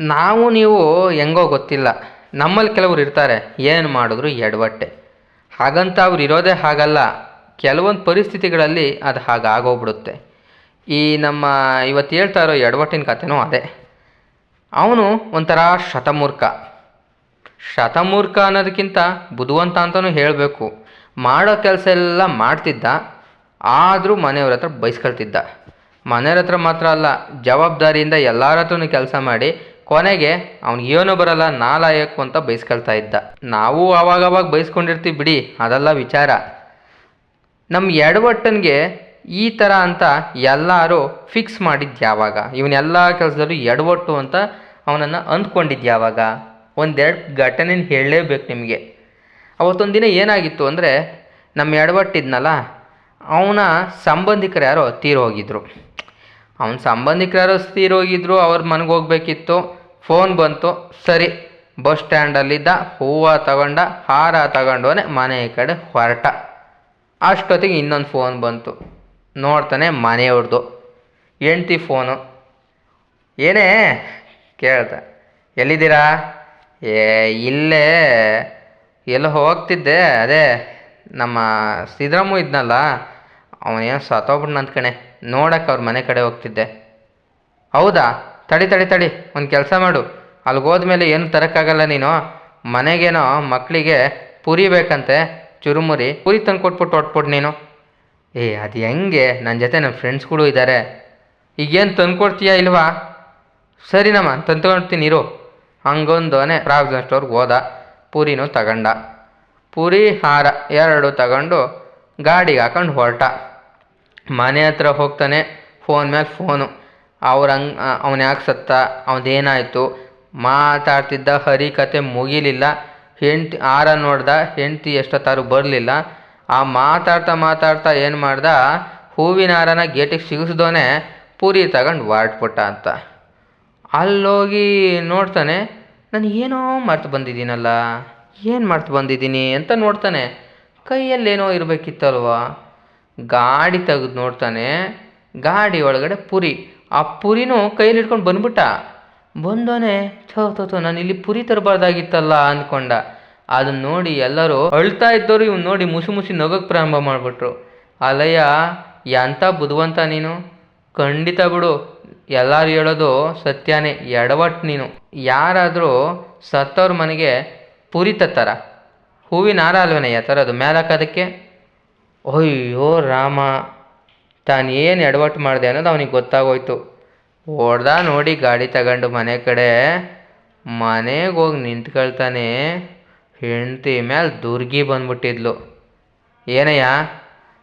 ನಾವು ನೀವು ಹೆಂಗೋ ಗೊತ್ತಿಲ್ಲ. ನಮ್ಮಲ್ಲಿ ಕೆಲವರು ಇರ್ತಾರೆ. ಏನು ಮಾಡಿದ್ರು ಎಡವಟ್ಟೆ. ಹಾಗಂತ ಅವ್ರು ಇರೋದೇ ಹಾಗಲ್ಲ. ಕೆಲವೊಂದು ಪರಿಸ್ಥಿತಿಗಳಲ್ಲಿ ಅದು ಹಾಗಾಗೋಗ್ಬಿಡುತ್ತೆ. ಈ ನಮ್ಮ ಇವತ್ತು ಹೇಳ್ತಾ ಇರೋ ಎಡವಟ್ಟಿನ ಕಥೆನೂ ಅದೇ. ಅವನು ಒಂಥರ ಶತಮೂರ್ಖ. ಶತಮೂರ್ಖ ಅನ್ನೋದಕ್ಕಿಂತ ಬುದ್ಧಿವಂತ ಅಂತಲೂ ಹೇಳಬೇಕು. ಮಾಡೋ ಕೆಲಸ ಎಲ್ಲ ಮಾಡ್ತಿದ್ದ. ಆದರೂ ಮನೆಯವ್ರ ಹತ್ರ ಬೈಸ್ಕೊಳ್ತಿದ್ದ. ಮನೆಯವ್ರ ಹತ್ರ ಮಾತ್ರ ಅಲ್ಲ, ಜವಾಬ್ದಾರಿಯಿಂದ ಎಲ್ಲರ ಹತ್ರನೂ ಕೆಲಸ ಮಾಡಿ ಕೊನೆಗೆ ಅವ್ನಿಗೆ ಏನೂ ಬರಲ್ಲ ನಾಲಾಯಕು ಅಂತ ಬೈಸ್ಕೊಳ್ತಾ ಇದ್ದ. ನಾವು ಆವಾಗವಾಗ ಬೈಸ್ಕೊಂಡಿರ್ತೀವಿ ಬಿಡಿ, ಅದೆಲ್ಲ ವಿಚಾರ. ನಮ್ಮ ಎಡವಟ್ಟನಿಗೆ ಈ ಥರ ಅಂತ ಎಲ್ಲರೂ ಫಿಕ್ಸ್ ಮಾಡಿದ್ದು ಯಾವಾಗ? ಇವನ್ನೆಲ್ಲ ಕೆಲಸದಲ್ಲೂ ಎಡವಟ್ಟು ಅಂತ ಅವನನ್ನು ಅಂದ್ಕೊಂಡಿದ್ದು ಯಾವಾಗ? ಒಂದೆರಡು ಘಟನೆ ಹೇಳಲೇಬೇಕು ನಿಮಗೆ. ಅವತ್ತೊಂದು ದಿನ ಏನಾಗಿತ್ತು ಅಂದರೆ ನಮ್ಮ ಎಡವಟ್ಟಿದ್ನಲ್ಲ, ಅವನ ಸಂಬಂಧಿಕರು ಯಾರೋ ತೀರೋಗಿದ್ರು ಅವನ ಸಂಬಂಧಿಕರು ಹೋಗಿದ್ರು ಅವ್ರ ಮನೆಗೆ ಹೋಗ್ಬೇಕಿತ್ತು. ಫೋನ್ ಬಂತು, ಸರಿ, ಬಸ್ ಸ್ಟ್ಯಾಂಡಲ್ಲಿದ್ದ ಹೂವು ತಗೊಂಡ, ಹಾರ ತಗೊಂಡೋನೆ ಮನೆ ಕಡೆ ಹೊರಟ. ಅಷ್ಟೊತ್ತಿಗೆ ಇನ್ನೊಂದು ಫೋನ್ ಬಂತು. ನೋಡ್ತಾನೆ ಮನೆಯವ್ರದ್ದು ಹೆಂಡ್ತಿ ಫೋನು. ಏನೇ, ಕೇಳ್ದ, ಎಲ್ಲಿದ್ದೀರಾ? ಏ, ಇಲ್ಲೇ, ಎಲ್ಲ ಹೋಗ್ತಿದ್ದೆ, ಅದೇ, ನಮ್ಮ ಸಿದ್ದರಾಮು ಇದ್ನಲ್ಲ? ಅವನೇನು ನಂದು ಕಣೆ. ನೋಡಕ್ಕೆ ಅವ್ರ ಮನೆ ಕಡೆ ಹೋಗ್ತಿದ್ದೆ. ಹೌದಾ? ತಡಿ ತಡಿ ತಡಿ, ಒಂದು ಕೆಲಸ ಮಾಡು. ಅಲ್ಲಿಗೆ ಹೋದ್ಮೇಲೆ ಏನು ತರೋಕ್ಕಾಗಲ್ಲ ನೀನು. ಮನೆಗೇನೋ ಮಕ್ಕಳಿಗೆ ಪುರಿ ಬೇಕಂತೆ, ಚುರುಮುರಿ, ಪುರಿ ತಂದು ಕೊಟ್ಬಿಟ್ಟು ಹೊಟ್ಬಿಟ್ಟು ನೀನು. ಏ, ಅದು ಹೆಂಗೆ? ನನ್ನ ಜೊತೆ ನಮ್ಮ ಫ್ರೆಂಡ್ಸ್ಗಳು ಇದ್ದಾರೆ ಈಗೇನು ತಂದ್ಕೊಡ್ತೀಯಾ ಇಲ್ವಾ? ಸರಿನಮ್ಮ ತಂದ್ಕೊಳ್ತೀನಿ ಇರು. ಹಂಗೊಂದೋನೆ ಪ್ರಾವಿಷನ್ ಸ್ಟೋರ್ಗೆ ಹೋದ. ಪೂರಿನೂ ತಗೊಂಡ. ಪೂರಿ, ಹಾರ, ಎರಡು ತಗೊಂಡು ಗಾಡಿಗೆ ಹಾಕೊಂಡು ಹೊರಟ. ಮನೆ ಹತ್ರ ಹೋಗ್ತಾನೆ ಫೋನ್ ಮೇಲೆ ಫೋನು ಅವ್ರ ಹಂಗ್ ಅವನು ಯಾಕೆ ಸತ್ತ ಅವನೇನಾಯಿತು ಮಾತಾಡ್ತಿದ್ದ ಹರಿ ಕತೆ ಮುಗಿಲಿಲ್ಲ. ಹೆಂಡ್ತಿ ಹಾರ ನೋಡ್ದ, ಹೆಂಡ್ತಿ ಎಷ್ಟೊತ್ತಾರು ಬರಲಿಲ್ಲ. ಆ ಮಾತಾಡ್ತಾ ಮಾತಾಡ್ತಾ ಏನು ಮಾಡ್ದ? ಹೂವಿನ ಹಾರನ ಗೇಟಿಗೆ ಸಿಗಿಸ್ದೋನೆ ಪೂರಿ ತಗೊಂಡು ಹೊರಟ್ಬಿಟ್ಟ ಅಂತ. ಅಲ್ಲೋಗಿ ನೋಡ್ತಾನೆ, ನಾನು ಏನೋ ಮರ್ತು ಬಂದಿದ್ದೀನಲ್ಲ, ಏನು ಮರ್ತು ಬಂದಿದ್ದೀನಿ? ಅಂತ ನೋಡ್ತಾನೆ. ಕೈಯಲ್ಲೇನೋ ಇರಬೇಕಿತ್ತಲ್ವಾ? ಗಾಡಿ ತೆಗೆದು ನೋಡ್ತಾನೆ, ಗಾಡಿ ಒಳಗಡೆ ಪುರಿ. ಆ ಪುರಿನೂ ಕೈಯಲ್ಲಿ ಹಿಡ್ಕೊಂಡು ಬಂದ್ಬಿಟ್ಟ. ಬಂದೋನೆ ಥೋ ಥೋ ಥೋ, ನಾನು ಇಲ್ಲಿ ಪುರಿ ತರಬಾರ್ದಾಗಿತ್ತಲ್ಲ ಅಂದ್ಕೊಂಡ ಅದನ್ನ ನೋಡಿ ಎಲ್ಲರೂ ಅಳ್ತಾ ಇದ್ದವರು ಇವ್ನು ನೋಡಿ ಮುಸಿ ಮುಸಿ ನಗೋಕ್ಕೆ ಪ್ರಾರಂಭ ಮಾಡಿಬಿಟ್ರು. ಅಲಯ್ಯ ಎಂಥ ಬುದ್ಧವಂತ ನೀನು? ಖಂಡಿತ ಬಿಡು. ಎಲ್ಲರೂ ಹೇಳೋದು ಸತ್ಯನೇ ಎಡವಟ್ಟು ನೀನು. ಯಾರಾದರೂ ಸತ್ತವ್ರ ಮನೆಗೆ ಪುರಿ ತತ್ತಾರ? ಹೂವಿನ ಹಾರ ಅಲ್ವೇನಯ್ಯ ತರೋದು ಮೇಲಕ್ಕದಕ್ಕೆ ಅಯ್ಯೋ ರಾಮ, ತಾನು ಏನು ಎಡವಟ್ಟು ಮಾಡಿದೆ ಅನ್ನೋದು ಅವನಿಗೆ ಗೊತ್ತಾಗೋಯ್ತು. ಹೊಡ್ದ ನೋಡಿ ಗಾಡಿ ತಗೊಂಡು ಮನೆ ಕಡೆ. ಮನೆಗೆ ಹೋಗಿ ನಿಂತ್ಕೊಳ್ತಾನೆ ಹೆಂಡತಿ ಮೇಲೆ ದುರ್ಗಿ ಬಂದ್ಬಿಟ್ಟಿದ್ಲು. ಏನಯ್ಯ,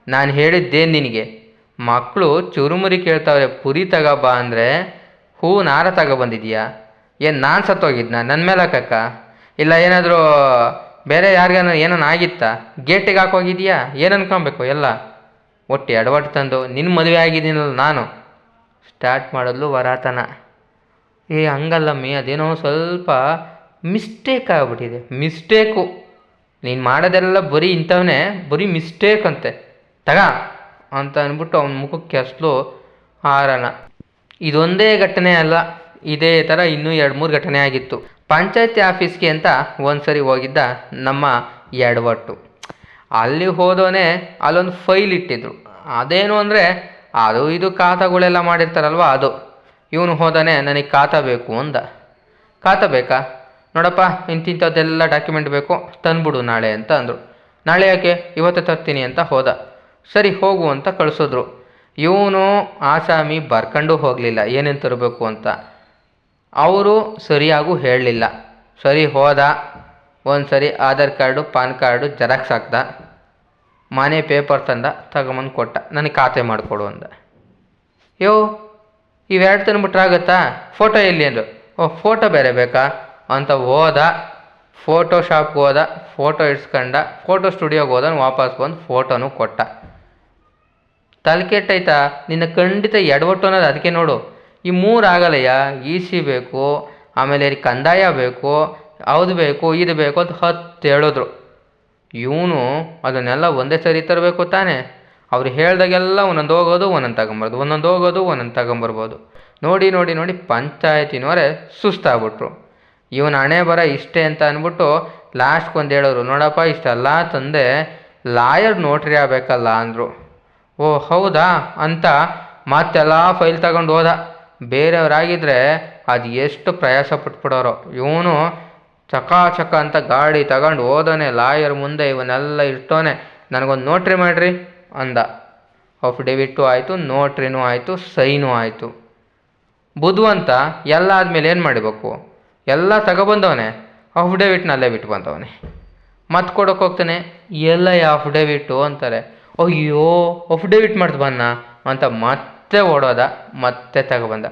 ನಾನು ಹೇಳಿದ್ದೇನು ನಿನಗೆ? ಮಕ್ಕಳು ಚುರುಮುರಿ ಕೇಳ್ತಾವ್ರೆ, ಪುರಿ ತಗೋಬಾ ಅಂದರೆ ಹೂ ನಾರ ತಗೋ ತಗೊಬಂದಿದ್ಯಾ ಏನು ನಾನು ಸತ್ತೋಗಿದ್ನ? ನನ್ನ ಮೇಲೆ ಹಾಕಕ್ಕ? ಇಲ್ಲ ಏನಾದರೂ ಬೇರೆ ಯಾರಿಗಾನ ಏನಾನ ಆಗಿತ್ತಾ? ಗೇಟಿಗೆ ಹಾಕೋಗಿದ್ಯಾ? ಏನು ಅನ್ಕೊಬೇಕು ಎಲ್ಲ? ಒಟ್ಟು ಎಡವಟ್ಟು ತಂದು ನಿನ್ನ ಮದುವೆ ಆಗಿದ್ದೀನಲ್ಲ ನಾನು. ಸ್ಟಾರ್ಟ್ ಮಾಡಿದ್ಲು ವರಾತನ. ಏ, ಹಂಗಲ್ಲಮ್ಮಿ, ಅದೇನೋ ಸ್ವಲ್ಪ ಮಿಸ್ಟೇಕ್ ಆಗ್ಬಿಟ್ಟಿದೆ. ಮಿಸ್ಟೇಕು ನೀನು ಮಾಡೋದೆಲ್ಲ ಬರೀ ಇಂಥವನೇ, ಬರೀ ಮಿಸ್ಟೇಕ್ ಅಂತೆ. ತಗ! ಅಂತ ಅಂದ್ಬಿಟ್ಟು ಅವನ ಮುಖಕ್ಕೆ ಅಸಲು ಹಾರಣ ಇದೊಂದೇ ಘಟನೆ ಅಲ್ಲ, ಇದೇ ಥರ ಇನ್ನೂ ಎರಡು ಮೂರು ಘಟನೆ ಆಗಿತ್ತು. ಪಂಚಾಯತಿ ಆಫೀಸ್ಗೆ ಅಂತ ಒಂದ್ಸರಿ ಹೋಗಿದ್ದ ನಮ್ಮ ಎಡವಟ್ಟು. ಅಲ್ಲಿ ಹೋದೋನೆ ಅಲ್ಲೊಂದು ಫೈಲ್ ಇಟ್ಟಿದ್ರು. ಅದೇನು ಅಂದರೆ, ಅದು ಇದು ಖಾತಾಗಳೆಲ್ಲ ಮಾಡಿರ್ತಾರಲ್ವ ಅದು. ಇವನು ಹೋದಾನೆ, ನನಗೆ ಖಾತಾ ಬೇಕು ಅಂದ. ಖಾತಾ ಬೇಕಾ? ನೋಡಪ್ಪ, ಇಂತಿಂಥದ್ದೆಲ್ಲ ಡಾಕ್ಯುಮೆಂಟ್ ಬೇಕು, ತಂದ್ಬಿಡು ನಾಳೆ ಅಂತ ಅಂದರು. ನಾಳೆ ಯಾಕೆ? ಇವತ್ತು ತರ್ತೀನಿ ಅಂತ ಹೋದ. ಸರಿ, ಹೋಗು ಅಂತ ಕಳಿಸಿದ್ರು. ಇವನು ಆಸಾಮಿ ಬರ್ಕಂಡು ಹೋಗಲಿಲ್ಲ, ಏನೇನು ತರಬೇಕು ಅಂತ. ಅವರು ಸರಿಯಾಗೂ ಹೇಳಲಿಲ್ಲ. ಸರಿ ಹೋದ. ಒಂದು ಸರಿ Aadhaar card, PAN card, xerox ಹಾಕ್ದ. ಮನೆ ಪೇಪರ್ ತಂದ, ತಗೊಂಬಂದು ಕೊಟ್ಟ. ನನಗೆ ಖಾತೆ ಮಾಡಿಕೊಡು ಅಂದ. ಯೋ ಇವೆರಡು ತಂದ್ಬಿಟ್ರೆ ಆಗುತ್ತಾ? ಫೋಟೋ ಎಲ್ಲಿ ಅಂದರು. ಓ, ಫೋಟೋ ಬೇರೆ ಬೇಕಾ? ಅಂತ ಹೋದ. ಫೋಟೋ ಶಾಪ್ಗೆ ಹೋದ, ಫೋಟೋ ಇಡ್ಸ್ಕೊಂಡ. ಫೋಟೋ ಸ್ಟುಡಿಯೋಗೆ ಹೋದ ವಾಪಸ್ ಬಂದು ಫೋಟೋನು ಕೊಟ್ಟ. ತಲೆ ಕೆಟ್ಟೈತಾ ನಿನ್ನ ಖಂಡಿತ ಎಡವಟ್ಟು ಅನ್ನೋದು ಅದಕ್ಕೆ ನೋಡು. ಈ ಮೂರು ಆಗಲಯ್ಯ ಇ ಸಿ ಬೇಕು, ಆಮೇಲೆ ಕಂದಾಯ ಬೇಕು ಅದು ಬೇಕು ಇದು ಬೇಕು ಅಂತ ಹತ್ತು ಹೇಳಿದ್ರು. ಇವನು ಅದನ್ನೆಲ್ಲ ಒಂದೇ ಸರಿ ತರಬೇಕು ತಾನೇ. ಅವ್ರು ಹೇಳ್ದಾಗೆಲ್ಲ ಒಂದೊಂದು ಹೋಗೋದು, ಒಂದೊಂದು ತಗೊಂಬರ್ದು, ಒಂದೊಂದು ಹೋಗೋದು, ಒಂದೊಂದು ತಗೊಂಬರ್ಬೋದು. ನೋಡಿ ನೋಡಿ ನೋಡಿ ಪಂಚಾಯತಿನವರೇ ಸುಸ್ತಾಗ್ಬಿಟ್ರು. ಇವನ ಹಣೆ ಬರ ಇಷ್ಟೇ ಅಂತ ಅಂದ್ಬಿಟ್ಟು ಲಾಸ್ಟ್ಗೆ ಒಂದು ಹೇಳೋರು, ನೋಡಪ್ಪ, ಇಷ್ಟೆಲ್ಲ ತಂದೆ ಲಾಯರ್ ನೋಟ್ರಿ ಆಗಬೇಕಲ್ಲ ಅಂದರು. ಓ, ಹೌದಾ ಅಂತ ಮತ್ತೆಲ್ಲ ಫೈಲ್ ತಗೊಂಡು ಹೋದ. ಬೇರೆಯವರಾಗಿದ್ದರೆ ಅದು ಎಷ್ಟು ಪ್ರಯಾಸ ಪಟ್ಬಿಡೋರು. ಇವನು ಚಕ ಚಕ ಅಂತ ಗಾಡಿ ತಗೊಂಡು ಹೋದನೆ ಲಾಯರ್ ಮುಂದೆ ಇವನ್ನೆಲ್ಲ ಇಟ್ಟೋನೆ ನನಗೊಂದು ನೋಟ್ರಿ ಮಾಡಿರಿ ಅಂದ. ಅಫಿಡೇವಿಟ್ಟು ಆಯಿತು, ನೋಟ್ರಿನೂ ಆಯಿತು, ಸೈನೂ ಆಯಿತು. ಬುದ್ಧವಂತ ಎಲ್ಲ ಆದಮೇಲೆ ಏನು ಮಾಡಬೇಕು? ಎಲ್ಲ ತಗೊಬಂದವನೆ ಅಫಿಡೇವಿಟ್ನಲ್ಲೇ ಬಿಟ್ಟು ಬಂದವನೆ. ಮತ್ತೆ ಕೊಡೋಕೆ ಹೋಗ್ತಾನೆ ಎಲ್ಲ ಅಫಿಡೇವಿಟ್ಟು ಅಂತಾರೆ. ಅಯ್ಯೋ ಅಫಿಡೇವಿಟ್ ಮಾಡ್ದು ಬನ್ನ ಅಂತ ಮತ್ತೆ ಓಡೋದ, ಮತ್ತೆ ತಗೊಬಂದ.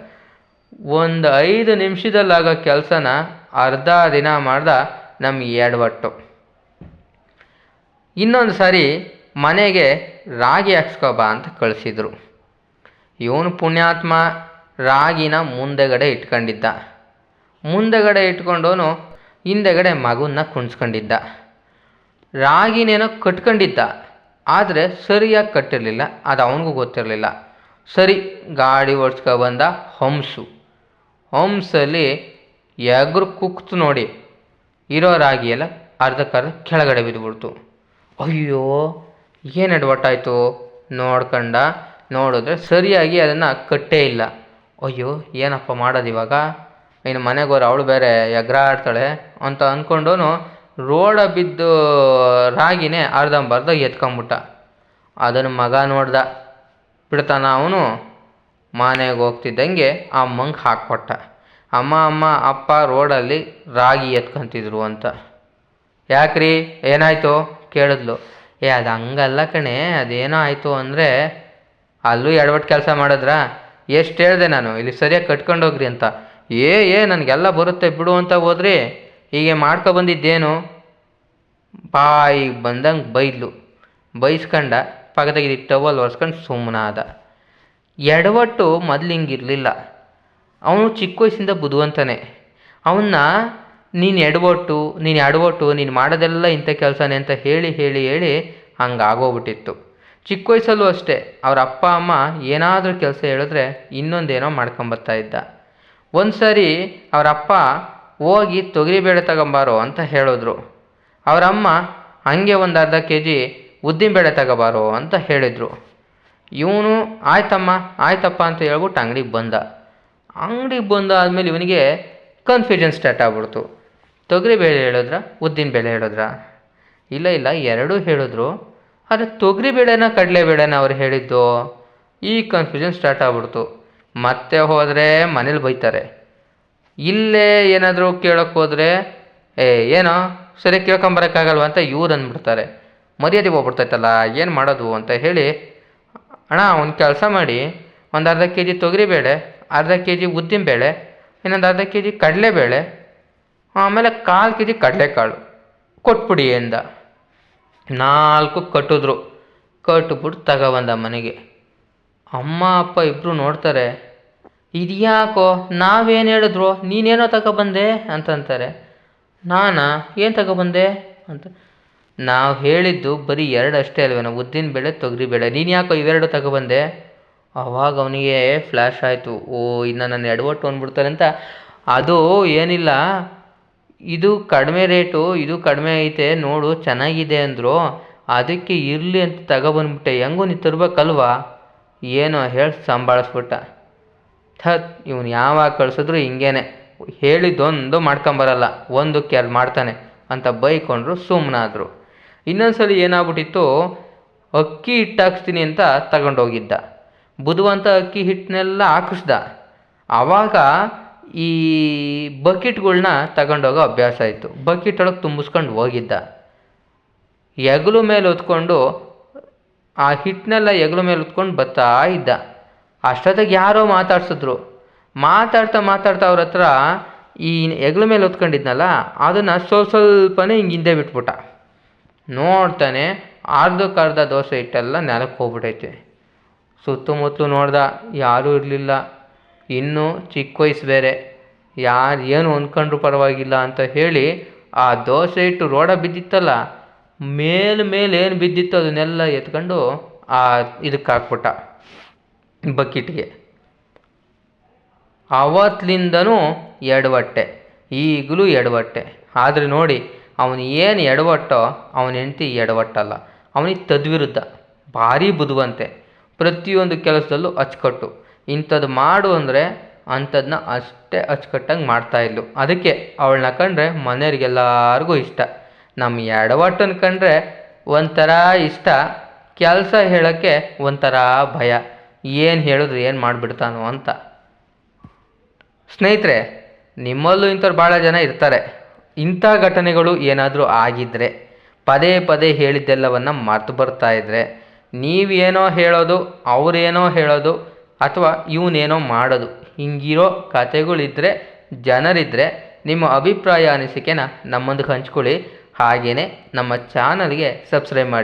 ಒಂದು ಐದು ನಿಮಿಷದಲ್ಲಾಗೋ ಕೆಲಸನ ಅರ್ಧ ದಿನ ಮಾಡ್ದ ನಮ್ಮ ಒಟ್ಟು ಇನ್ನೊಂದು ಸಾರಿ ಮನೆಗೆ ರಾಗಿ ಹಾಕ್ಸ್ಕೊಬಾ ಅಂತ ಕಳಿಸಿದ್ರು. ಇವನು ಪುಣ್ಯಾತ್ಮ, ರಾಗಿನ ಮುಂದೆಗಡೆ ಇಟ್ಕೊಂಡಿದ್ದ. ಮುಂದೆಗಡೆ ಇಟ್ಕೊಂಡವನು ಹಿಂದೆಗಡೆ ಮಗುನ ಕುಣಿಸ್ಕೊಂಡಿದ್ದ. ರಾಗಿನೇನೋ ಕಟ್ಕೊಂಡಿದ್ದ, ಆದರೆ ಸರಿಯಾಗಿ ಕಟ್ಟಿರಲಿಲ್ಲ, ಅದು ಅವನಿಗೂ ಗೊತ್ತಿರಲಿಲ್ಲ. ಸರಿ, ಗಾಡಿ ಓಡಿಸ್ಕೊ ಬಂದ ಹಂಸು. ಹಂಸಲ್ಲಿ ಎಗ್ರು ಕುಕ್ತು ನೋಡಿ. ಇರೋ ರಾಗಿಯೆಲ್ಲ ಎಲ್ಲ ಅರ್ಧಕ್ಕರ್ಧ ಕೆಳಗಡೆ ಬಿದ್ದುಬಿಡ್ತು ಅಯ್ಯೋ, ಏನು ಎಡವಟ್ಟಾಯಿತು ನೋಡ್ಕಂಡ ನೋಡಿದ್ರೆ ಸರಿಯಾಗಿ ಅದನ್ನು ಕಟ್ಟೇ ಇಲ್ಲ. ಅಯ್ಯೋ, ಏನಪ್ಪ ಮಾಡೋದು ಇವಾಗ? ಇನ್ನು ಮನೆಗೆ ಹೋದ್ರೆ ಅವಳು ಬೇರೆ ಎಗರಾಡ್ತಾಳೆ ಅಂತ ಅಂದ್ಕೊಂಡು ರೋಡ ಬಿದ್ದು ರಾಗಿನೇ ಅರ್ಧಂಬರ್ಧ ಎತ್ಕೊಂಬಿಟ್ಟ. ಅದನ್ನು ಮಗ ನೋಡ್ದ. ಬಿಡ್ತಾನ ಅವನು? ಮನೆಗೆ ಹೋಗ್ತಿದ್ದಂಗೆ ಆ ಮಂಕ್ ಹಾಕ್ಕೊಟ್ಟ. ಅಮ್ಮ ಅಮ್ಮ, ಅಪ್ಪ ರೋಡಲ್ಲಿ ರಾಗಿ ಎತ್ಕೊಂತಿದ್ರು ಅಂತ. ಯಾಕ್ರಿ? ಏನಾಯಿತು? ಕೇಳಿದ್ಲು. ಏ, ಅದು ಹಂಗಲ್ಲ ಕಣೆ ಅದೇನೋ ಆಯಿತು ಅಂದರೆ ಅಲ್ಲೂ ಎಡವಟ್ಟು ಕೆಲಸ ಮಾಡಿದ್ರಾ? ಎಷ್ಟು ಹೇಳಿದೆ ನಾನು, ಇಲ್ಲಿ ಸರಿಯಾಗಿ ಕಟ್ಕೊಂಡು ಹೋಗ್ರಿ ಅಂತ. ಏ ಏ, ನನಗೆಲ್ಲ ಬರುತ್ತೆ, ಬಿಡು ಅಂತ ಹೋದ್ರಿ. ಹೀಗೆ ಮಾಡ್ಕೊ ಬಂದಿದ್ದೇನು? ಬಾಯಿಗೆ ಬಂದಂಗೆ ಬೈದ್ಲು. ಬೈಸ್ಕಂಡ ಪಕ್ಕದಾಗಿದ್ದ ಟವಲ್ ಒರೆಸ್ಕೊಂಡು ಸುಮ್ಮನಾದ ಎಡವಟ್ಟು ಮೊದ್ಲು ಹಿಂಗಿರಲಿಲ್ಲ. ಅವನು ಚಿಕ್ಕ ವಯಸ್ಸಿಂದ ಬುದ್ಧಿವಂತನೇ ಅವನ್ನ, ನೀನು ಎಡವಟ್ಟು ನೀನು ಎಡವಟ್ಟು ನೀನು ಮಾಡೋದೆಲ್ಲ ಇಂಥ ಕೆಲಸನೇ ಅಂತ ಹೇಳಿ ಹೇಳಿ ಹೇಳಿ ಹಂಗೆ ಆಗೋಗ್ಬಿಟ್ಟಿತ್ತು ಚಿಕ್ಕ ವಯಸ್ಸಲ್ಲೂ ಅಷ್ಟೇ, ಅವ್ರ ಅಪ್ಪ, ಅಮ್ಮ ಏನಾದರೂ ಕೆಲಸ ಹೇಳಿದ್ರೆ ಇನ್ನೊಂದೇನೋ ಮಾಡ್ಕೊಂಬರ್ತಾ ಇದ್ದ. ಒಂದು ಸರಿ ಅವರ ಅಪ್ಪ, ಹೋಗಿ ತೊಗರಿಬೇಳೆ ತಗೊಂಬಾರೋ ಅಂತ ಹೇಳಿದ್ರು. ಅವರಮ್ಮ ಹಂಗೆ ಒಂದು ಅರ್ಧ ಕೆ ಜಿ ಉದ್ದಿನಬೇಳೆ ತಗೋಬಾರೋ ಅಂತ ಹೇಳಿದರು. ಇವನು, ಆಯ್ತಮ್ಮ, ಆಯ್ತಪ್ಪ ಅಂತ ಹೇಳ್ಬಿಟ್ಟು ಅಂಗಡಿಗೆ ಬಂದ. ಅಂಗಡಿಗೆ ಬಂದ ಆದಮೇಲೆ ಇವನಿಗೆ ಕನ್ಫ್ಯೂಷನ್ ಸ್ಟಾರ್ಟ್ ಆಗ್ಬಿಡ್ತು. ತೊಗರಿಬೇಳೆ ಹೇಳಿದ್ರ ಉದ್ದಿನಬೇಳೆ ಹೇಳಿದ್ರ? ಇಲ್ಲ ಇಲ್ಲ, ಎರಡೂ ಹೇಳಿದ್ರು. ಆದರೆ ತೊಗರಿಬೇಳೆನ ಕಡಲೆಬೇಳೆನ ಅವ್ರು ಹೇಳಿದ್ದು? ಈ ಕನ್ಫ್ಯೂಷನ್ ಸ್ಟಾರ್ಟ್ ಆಗ್ಬಿಡ್ತು. ಮತ್ತೆ ಹೋದರೆ ಮನೇಲಿ ಬೈತಾರೆ. ಇಲ್ಲೇ ಏನಾದರೂ ಕೇಳೋಕ್ಕೆ ಹೋದರೆ, ಏ, ಏನೋ, ಸರಿ ಕೇಳ್ಕೊಂಬರೋಕ್ಕಾಗಲ್ವ ಅಂತ ಇವ್ರು ಅಂದ್ಬಿಡ್ತಾರೆ. ಮರ್ಯಾದೆ ಹೋಗ್ಬಿಡ್ತೈತಲ್ಲ, ಏನು ಮಾಡೋದು ಅಂತ ಹೇಳಿ, ಅಣ್ಣ, ಒಂದು ಕೆಲಸ ಮಾಡಿ, ಒಂದು ಅರ್ಧ ಕೆ ಜಿ ತೊಗರಿಬೇಳೆ ಅರ್ಧ ಕೆ ಜಿ ಉದ್ದಿನಬೇಳೆ ಇನ್ನೊಂದು ಅರ್ಧ ಕೆ ಜಿ ಕಡಲೆಬೇಳೆ ಆಮೇಲೆ ಕಾಲು ಕೆ ಜಿ ಕಡಲೆಕಾಳು ಕೊಟ್ಬಿಡಿ ಎಂದ. ನಾಲ್ಕು ಕಟ್ಟಿದ್ರು. ಕಟ್ಬಿಟ್ಟು ತಗೊಬಂದ ಮನೆಗೆ. ಅಮ್ಮ, ಅಪ್ಪ ಇಬ್ಬರು ನೋಡ್ತಾರೆ ಇದ್ಯಾಕೋ ನಾವೇನು ಹೇಳಿದ್ರು? ನೀನೇನೋ ತಗೊಬಂದೆ ಅಂತಂತಾರೆ. ನಾನಾ? ಏನು ತಗೊಬಂದೆ ಅಂತ ನಾವು ಹೇಳಿದ್ದು ಬರೀ ಎರಡು ಅಷ್ಟೇ ಅಲ್ವೇನೋ? ಉದ್ದಿನ ಬೇಳೆ, ತೊಗರಿ ಬೇಳೆ. ನೀನು ಯಾಕೋ ಇವೆರಡು ತಗೊಬಂದೆ? ಅವಾಗ ಅವನಿಗೆ ಫ್ಲ್ಯಾಶ್ ಆಯಿತು. ಓ, ಇನ್ನು ನನ್ನ ಎಡವಟ್ಟು ಅಂದ್ಬಿಡ್ತಾರೆ ಅಂತ. ಅದು ಏನಿಲ್ಲ. ಇದು ಕಡಿಮೆ ರೇಟು, ಇದು ಕಡಿಮೆ ಐತೆ. ನೋಡು, ಚೆನ್ನಾಗಿದೆ ಅಂದರು. ಅದಕ್ಕೆ ಇರಲಿ ಅಂತ ತಗೊಬಂದ್ಬಿಟ್ಟೆ. ಹೆಂಗೂ ನೀ ತರ್ಬೇಕಲ್ವಾ? ಏನೋ ಹೇಳಿ, ಸಂಭಾಳಿಸ್ಬಿಟ್ಟ. ಥತ್, ಇವನು ಯಾವಾಗ ಕಳಿಸಿದ್ರು ಹಿಂಗೇನೆ. ಹೇಳಿದ್ದೊಂದು ಮಾಡ್ಕೊಂಬರಲ್ಲ. ಒಂದಕ್ಕೆ ಎರಡು ಮಾಡ್ತಾನೆ ಅಂತ ಬೈಕೊಂಡ್ರು ಸುಮ್ಮನಾದರು ಇನ್ನೊಂದ್ಸಲಿ ಏನಾಗ್ಬಿಟ್ಟಿತ್ತು? ಅಕ್ಕಿ ಹಿಟ್ಟು ಹಾಕ್ಸ್ತೀನಿ ಅಂತ ತಗೊಂಡೋಗಿದ್ದ. ಬುಧವಂತ ಅಕ್ಕಿ ಹಿಟ್ಟನ್ನೆಲ್ಲ ಹಾಕಿಸ್ದ. ಆವಾಗ ಈ ಬಕೆಟ್ಗಳ್ನ ತಗೊಂಡೋಗೋ ಅಭ್ಯಾಸ ಆಯಿತು. ಬಕೆಟ್ ಒಳಗೆ ತುಂಬಿಸ್ಕೊಂಡು ಹೋಗಿದ್ದ. ಹೆಗಲು ಮೇಲೆ ಹೊತ್ಕೊಂಡು ಆ ಹಿಟ್ಟನ್ನೆಲ್ಲ ಹೆಗಲು ಮೇಲೆ ಹೊತ್ಕೊಂಡು ಬರ್ತಾ ಇದ್ದ. ಅಷ್ಟೊತ್ತಿಗೆ ಯಾರೋ ಮಾತಾಡ್ಸಿದ್ರು. ಮಾತಾಡ್ತಾ ಮಾತಾಡ್ತಾ ಅವ್ರ ಹತ್ರ ಈ ಹೆಗಲು ಮೇಲೆ ಹೊತ್ಕೊಂಡಿದ್ನಲ್ಲ, ಅದನ್ನು ಸ್ವಲ್ಪ ಸ್ವಲ್ಪನೇ ಹಿಂಗೆ ಹಿಂದೆ ಬಿಟ್ಬಿಟ್ಟ. ನೋಡ್ತಾನೆ, ಅರ್ಧಕ್ಕರ್ಧ ದೋಸೆ ಹಿಟ್ಟೆಲ್ಲ ನೆಲಕ್ಕೆ ಹೋಗ್ಬಿಟೈತೆ. ಸುತ್ತಮುತ್ತಲು ನೋಡ್ದ ಯಾರೂ ಇರಲಿಲ್ಲ. ಇನ್ನೂ ಚಿಕ್ಕ ವಯಸ್ಸು ಬೇರೆ. ಯಾರು ಏನು ಅಂದ್ಕೊಂಡ್ರು ಪರವಾಗಿಲ್ಲ ಅಂತ ಹೇಳಿ ಆ ದೋಸೆ ಹಿಟ್ಟು ರೋಡ ಬಿದ್ದಿತ್ತಲ್ಲ, ಮೇಲೆ ಮೇಲೆ ಏನು ಬಿದ್ದಿತ್ತು ಅದನ್ನೆಲ್ಲ ಎತ್ಕೊಂಡು ಆ ಇದಕ್ಕೆ ಹಾಕ್ಬಿಟ್ಟ ಬಕೆಟ್ಗೆ. ಅವತ್ತಿನಿಂದನೂ ಎಡವಟ್ಟೆ, ಈಗಲೂ ಎಡವಟ್ಟೆ. ಆದರೆ ನೋಡಿ ಅವನು ಏನು ಎಡವಟ್ಟೋ ಅವನ ಹೆಂಡತಿ ಎಡವಟ್ಟಲ್ಲ. ಅವನಿಗೆ ತದ್ವಿರುದ್ಧ, ಭಾರಿ ಬುದ್ಧಿವಂತೆ. ಪ್ರತಿಯೊಂದು ಕೆಲಸದಲ್ಲೂ ಅಚ್ಚುಕಟ್ಟು. ಇಂಥದ್ದು ಮಾಡು ಅಂದರೆ ಅಂಥದ್ದನ್ನ ಅಷ್ಟೇ ಅಚ್ಚುಕಟ್ಟಾಗಿ ಮಾಡ್ತಾಯಿದ್ಲು ಅದಕ್ಕೆ ಅವಳನ್ನ ಕಂಡ್ರೆ ಮನೆಯವ್ರಿಗೆಲ್ಲರಿಗೂ ಇಷ್ಟ. ನಮ್ಮ ಎಡವಟ್ಟನ್ನು ಕಂಡ್ರೆ ಒಂಥರ ಇಷ್ಟ. ಕೆಲಸ ಹೇಳೋಕ್ಕೆ ಒಂಥರ ಭಯ. ಏನು ಹೇಳಿದ್ರು ಏನು ಮಾಡಿಬಿಡ್ತಾನೋ ಅಂತ. ಸ್ನೇಹಿತರೆ, ನಿಮ್ಮಲ್ಲೂ ಇಂಥವ್ರು ಭಾಳ ಜನ ಇರ್ತಾರೆ. ಇಂಥ ಘಟನೆಗಳು ಏನಾದರೂ ಆಗಿದ್ದರೆ ಪದೇ ಪದೇ ಹೇಳಿದ್ದೆಲ್ಲವನ್ನು ಮರೆತು ಬರ್ತಾ ಇದ್ದರೆ ನೀವೇನೋ ಹೇಳೋದು, ಅವರೇನೋ ಹೇಳೋದು ಅಥವಾ ಇವನೇನೋ ಮಾಡೋದು, ಹಿಂಗಿರೋ ಕಥೆಗಳಿದ್ದರೆ ಜನರಿದ್ದರೆ ನಿಮ್ಮ ಅಭಿಪ್ರಾಯ ಅನಿಸಿಕೆನ ನಮ್ಮೊಂದಿಗೆ ಹಂಚ್ಕೊಳ್ಳಿ. ಹಾಗೆಯೇ ನಮ್ಮ ಚಾನಲ್ಗೆ ಸಬ್ಸ್ಕ್ರೈಬ್ ಮಾಡಿ.